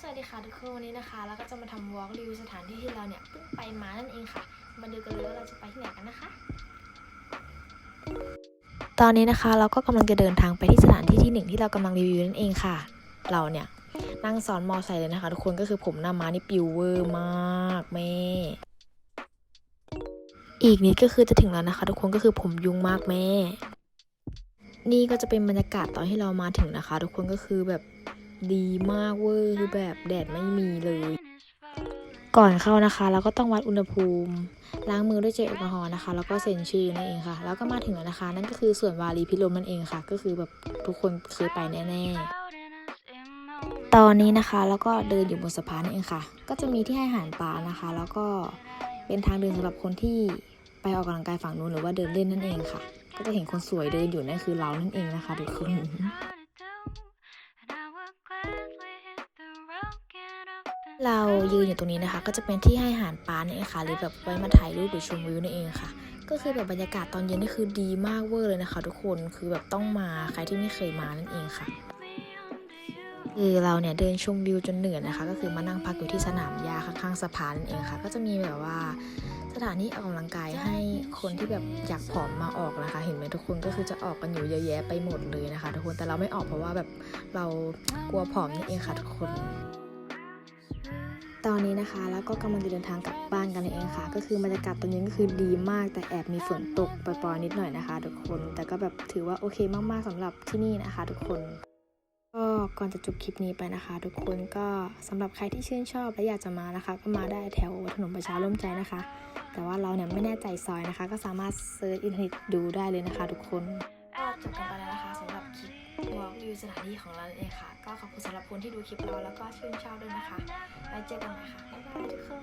สวัสดีค่ะทุกคนวันนี้นะคะเราก็จะมาทำวอล์กรีวิวสถานที่ที่เราเนี่ยเพิ่งไปมานั่นเองค่ะ มาดูกันเลยว่าเราจะไปที่ไหนกันนะคะ ตอนนี้นะคะเราก็กำลังจะเดินทางไปที่สถานที่ที่หนึ่งที่เรากำลังรีวิวนั่นเองค่ะ เราเนี่ยนั่งซ้อนมอไซค์เลยนะคะ ทุกคนก็คือผมหน้าม้านี่ปิวเวอร์มากแม่อีกนิดก็คือจะถึงแล้วนะคะ ทุกคนก็คือผมยุ่งมากแม่ นี่ก็จะเป็นบรรยากาศตอนที่เรามาถึงนะคะ ทุกคนก็คือแบบ ดีมากเวอร์คือแบบแดดไม่มีเลย ก่อนเข้านะคะ เราก็ต้องวัดอุณหภูมิ ล้างมือด้วยเจลแอลกอฮอล์นะคะ แล้วก็เซ็นชื่อนั่นเองค่ะ แล้วก็มาถึงแล้วนะคะ นั่นก็คือส่วนวารีพิรมนั่นเองค่ะ ก็คือแบบทุกคนเคยไปแน่ๆ ตอนนี้นะคะแล้วก็เดินอยู่บนสะพานนั่นเองค่ะ ก็จะมีที่ให้อาหารปลานะคะ แล้วก็เป็นทางเดินสำหรับคนที่ไปออกกำลังกายฝั่งนู้นหรือว่าเดินเล่นนั่นเองค่ะ ก็จะเห็นคนสวยเดินอยู่นั่นคือเรานั่นเองนะคะทุกคน เรายืนอยู่ตรงนี้นะคะ ก็จะเป็นที่ให้อาหารปลาเนี่ยเองค่ะหรือแบบไว้มาถ่ายรูปหรือชมวิวนั่นเองค่ะ ก็คือแบบบรรยากาศตอนเย็นนี่คือดีมากเวอร์เลยนะคะ ทุกคนคือแบบต้องมาใครที่ไม่เคยมานั่นเองค่ะคือเราเนี่ยเดินชมวิวจนเหนื่อยนะคะ ก็คือมานั่งพักอยู่ที่สนามหญ้าข้างๆสะพานนั่นเองค่ะ ก็จะมีแบบว่าสถานที่ออกกำลังกายให้คนที่แบบอยากผอมมาออกนะคะ เห็นไหมทุกคนก็คือจะออกกันอยู่เยอะแยะไปหมดเลยนะคะ ทุกคนแต่เราไม่ออกเพราะว่าแบบเรากลัวผอมนี่เองค่ะทุกคน ตอนนี้นะคะแล้วก็กำลังจะเดินทางกลับบ้านกันเองค่ะ ก็คือบรรยากาศตอนนี้ก็คือดีมาก แต่แอบมีฝนตกปล่อยๆนิดหน่อยนะคะ ทุกคน แต่ก็แบบถือว่าโอเคมากๆสำหรับที่นี่นะคะ ทุกคนก็ก่อนจะจบคลิปนี้ไปนะคะ ทุกคนก็สำหรับใครที่ชื่นชอบและอยากจะมานะคะ ก็มาได้แถวถนนประชาร่วมใจนะคะ แต่ว่าเราเนี่ยไม่แน่ใจซอยนะคะ ก็สามารถเซิร์ชอินเทอร์เน็ตดูได้เลยนะคะ ทุกคนจบกันไปแล้วนะคะ ล็อกรีวิวสถานที่ของเราเองค่ะ ก็ขอบคุณสำหรับคนที่ดูคลิปเราแล้วก็ชื่นชอบด้วยนะคะไว้เจอกันนะคะบ๊ายบายทุกคน